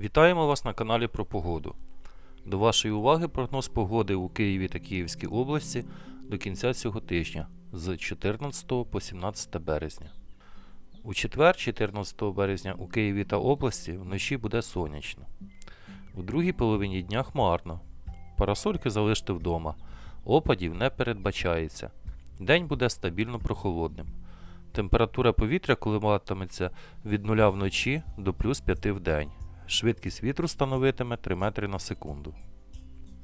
Вітаємо вас на каналі про погоду. До вашої уваги прогноз погоди у Києві та Київській області до кінця цього тижня з 14 по 17 березня. У четвер, 14 березня, у Києві та області вночі буде сонячно. У другій половині дня хмарно. Парасольки залиште вдома. Опадів не передбачається. День буде стабільно прохолодним. Температура повітря коливатиметься від 0 вночі до плюс 5 в день. Швидкість вітру становитиме 3 метри на секунду.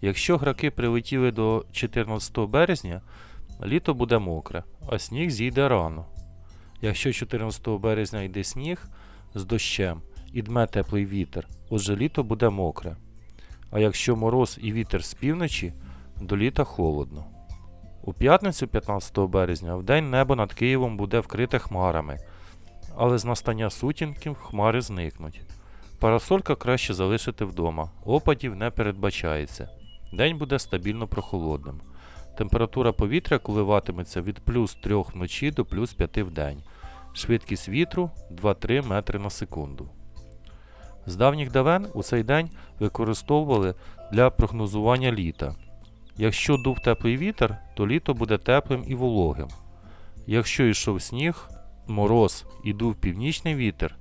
Якщо граки прилетіли до 14 березня, літо буде мокре, а сніг зійде рано. Якщо 14 березня йде сніг з дощем і дме теплий вітер, отже літо буде мокре. А якщо мороз і вітер з півночі, до літа холодно. У п'ятницю 15 березня вдень небо над Києвом буде вкрите хмарами, але з настання сутінків хмари зникнуть. Парасолька краще залишити вдома, опадів не передбачається. День буде стабільно прохолодним. Температура повітря коливатиметься від плюс 3 вночі до плюс 5 в день. Швидкість вітру 2-3 метри на секунду. З давніх давен у цей день використовували для прогнозування літа. Якщо дув теплий вітер, то літо буде теплим і вологим. Якщо йшов сніг, мороз і дув північний вітер,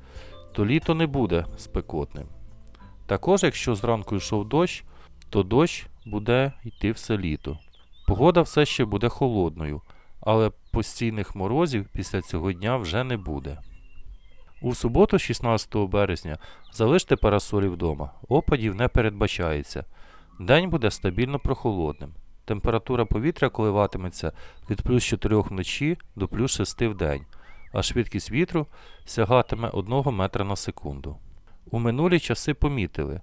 то літо не буде спекотним. Також, якщо зранку йшов дощ, то дощ буде йти все літо. Погода все ще буде холодною, але постійних морозів після цього дня вже не буде. У суботу, 16 березня, залиште парасолі вдома. Опадів не передбачається. День буде стабільно прохолодним. Температура повітря коливатиметься від плюс 4 вночі до плюс 6 в день, а швидкість вітру сягатиме 1 метра на секунду. У минулі часи помітили,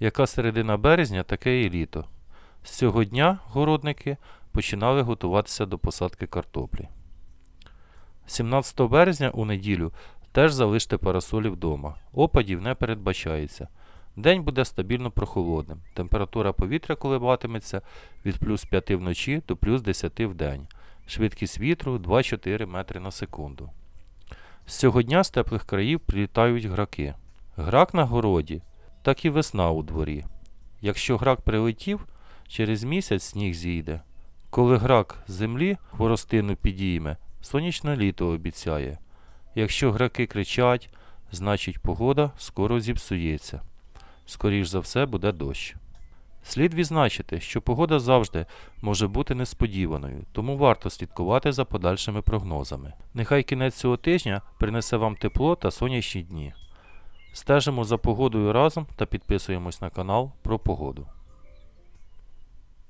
яка середина березня, таке і літо. З цього дня городники починали готуватися до посадки картоплі. 17 березня у неділю теж залиште парасолі вдома. Опадів не передбачається. День буде стабільно прохолодним. Температура повітря коливатиметься від плюс 5 вночі до плюс 10 в день. Швидкість вітру 2-4 метри на секунду. З цього дня з теплих країв прилітають граки. Грак на городі, так і весна у дворі. Якщо грак прилетів, через місяць сніг зійде. Коли грак з землі хворостину підійме, сонячне літо обіцяє. Якщо граки кричать, значить погода скоро зіпсується. Скоріш за все буде дощ. Слід відзначити, що погода завжди може бути несподіваною, тому варто слідкувати за подальшими прогнозами. Нехай кінець цього тижня принесе вам тепло та сонячні дні. Стежимо за погодою разом та підписуємось на канал про погоду.